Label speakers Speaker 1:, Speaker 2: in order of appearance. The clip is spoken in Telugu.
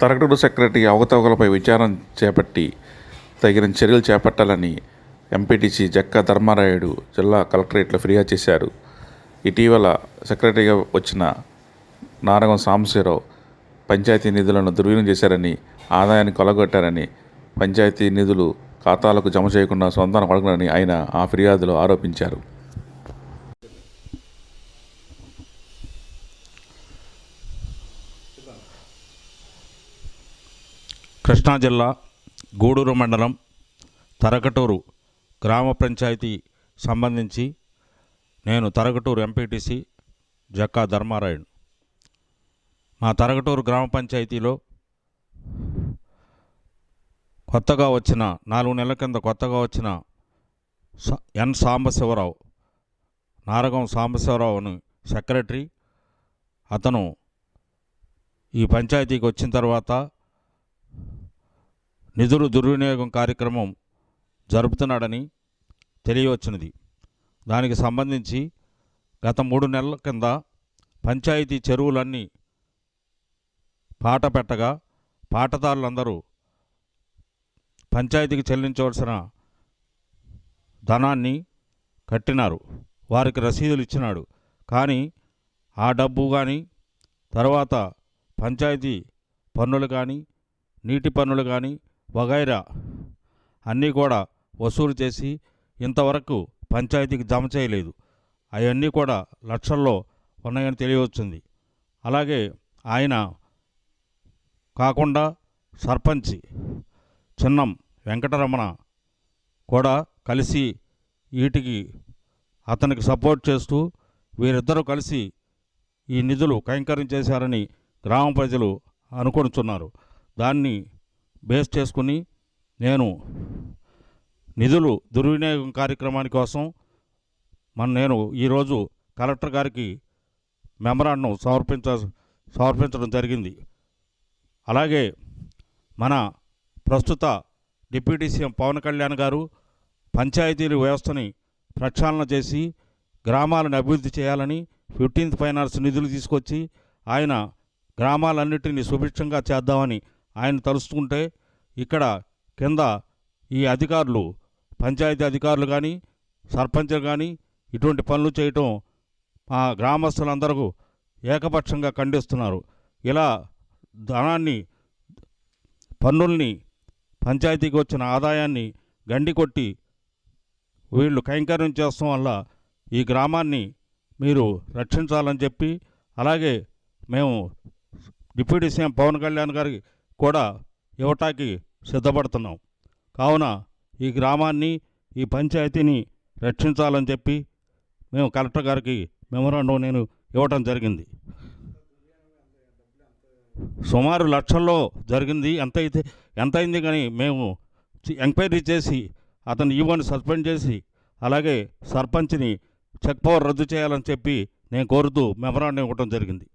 Speaker 1: తరగతుడు సెక్రటరీ అవకతవకలపై విచారణ చేపట్టి తగిన చర్యలు చేపట్టాలని ఎంపీటీసీ జక్కా ధర్మారాయుడు జిల్లా కలెక్టరేట్లో ఫిర్యాదు చేశారు. ఇటీవల సెక్రటరీగా వచ్చిన నారగం సాంబశివరావు పంచాయతీ నిధులను దుర్వినియోగం చేశారని ఆదాయాన్ని కొలగొట్టారని పంచాయతీ నిధులు ఖాతాలకు జమ చేయకుండా సొంతాన్ని పడకనని ఆయన ఆ ఫిర్యాదులో ఆరోపించారు.
Speaker 2: కృష్ణా జిల్లా గూడూరు మండలం తరకటూరు గ్రామ పంచాయతీ సంబంధించి నేను తరకటూరు ఎంపీటీసీ జక్కా ధర్మారాయుడు. మా తరకటూరు గ్రామ పంచాయతీలో కొత్తగా వచ్చిన నాలుగు నెలల కింద కొత్తగా వచ్చిన ఎన్. సాంబశివరావు నారగం సాంబశివరావు అని సెక్రటరీ. అతను ఈ పంచాయతీకి వచ్చిన తర్వాత నిధులు దుర్వినియోగం కార్యక్రమం జరుపుతున్నాడని తెలియవచ్చినది. దానికి సంబంధించి గత మూడు నెలల కింద పంచాయతీ చెరువులన్నీ పాట పెట్టగా పాటదారులందరూ పంచాయతీకి చెల్లించవలసిన ధనాన్ని కట్టినారు. వారికి రసీదులు ఇచ్చినాడు. కానీ ఆ డబ్బు కానీ తర్వాత పంచాయతీ పన్నులు కానీ నీటి పన్నులు కానీ వగైరా అన్నీ కూడా వసూలు చేసి ఇంతవరకు పంచాయతీకి జమ చేయలేదు. అవన్నీ కూడా లక్షల్లో ఉన్నాయని తెలియవచ్చింది. అలాగే ఆయన కాకుండా సర్పంచ్ చిన్నం వెంకటరమణ కూడా కలిసి వీటికి అతనికి సపోర్ట్ చేస్తూ వీరిద్దరూ కలిసి ఈ నిధులు కైంకర్యం చేశారని గ్రామ ప్రజలు అనుకొనుచున్నారు. దాన్ని బేస్ చేసుకుని నేను నిధులు దుర్వినియోగం కార్యక్రమాని కోసం మన నేను ఈరోజు కలెక్టర్ గారికి మెమరాండం సమర్పించ సమర్పించడం జరిగింది. అలాగే మన ప్రస్తుత డిప్యూటీ సీఎం పవన్ కళ్యాణ్ గారు పంచాయతీల వ్యవస్థని ప్రక్షాళన చేసి గ్రామాలను అభివృద్ధి చేయాలని ఫిఫ్టీన్త్ ఫైనాన్స్ నిధులు తీసుకొచ్చి ఆయన గ్రామాలన్నింటినీ సుభిక్షంగా చేద్దామని ఆయన తలుచుకుంటే ఇక్కడ కింద ఈ అధికారులు పంచాయతీ అధికారులు కానీ సర్పంచులు కానీ ఇటువంటి పనులు చేయటం మా గ్రామస్తులందరూ ఏకపక్షంగా ఖండిస్తున్నారు. ఇలా ధనాన్ని పన్నుల్ని పంచాయతీకి వచ్చిన ఆదాయాన్ని గండి కొట్టి వీళ్ళు కైంకర్యం చేస్తాం వల్ల ఈ గ్రామాన్ని మీరు రక్షించాలని చెప్పి అలాగే మేము డిప్యూటీ సీఎం పవన్ కళ్యాణ్ గారికి కూడా ఇవ్వటానికి సిద్ధపడుతున్నాం. కావున ఈ గ్రామాన్ని ఈ పంచాయతీని రక్షించాలని చెప్పి మేము కలెక్టర్ గారికి మెమోరాండం నేను ఇవ్వటం జరిగింది. సుమారు లక్షల్లో జరిగింది. ఎంత అయితే ఎంత అయింది కానీ మేము ఎంక్వైరీ చేసి అతని ఈవోని సస్పెండ్ చేసి అలాగే సర్పంచ్ని చెక్ పవర్ రద్దు చేయాలని చెప్పి నేను కోరుతూ మెమరాండం ఇవ్వటం జరిగింది.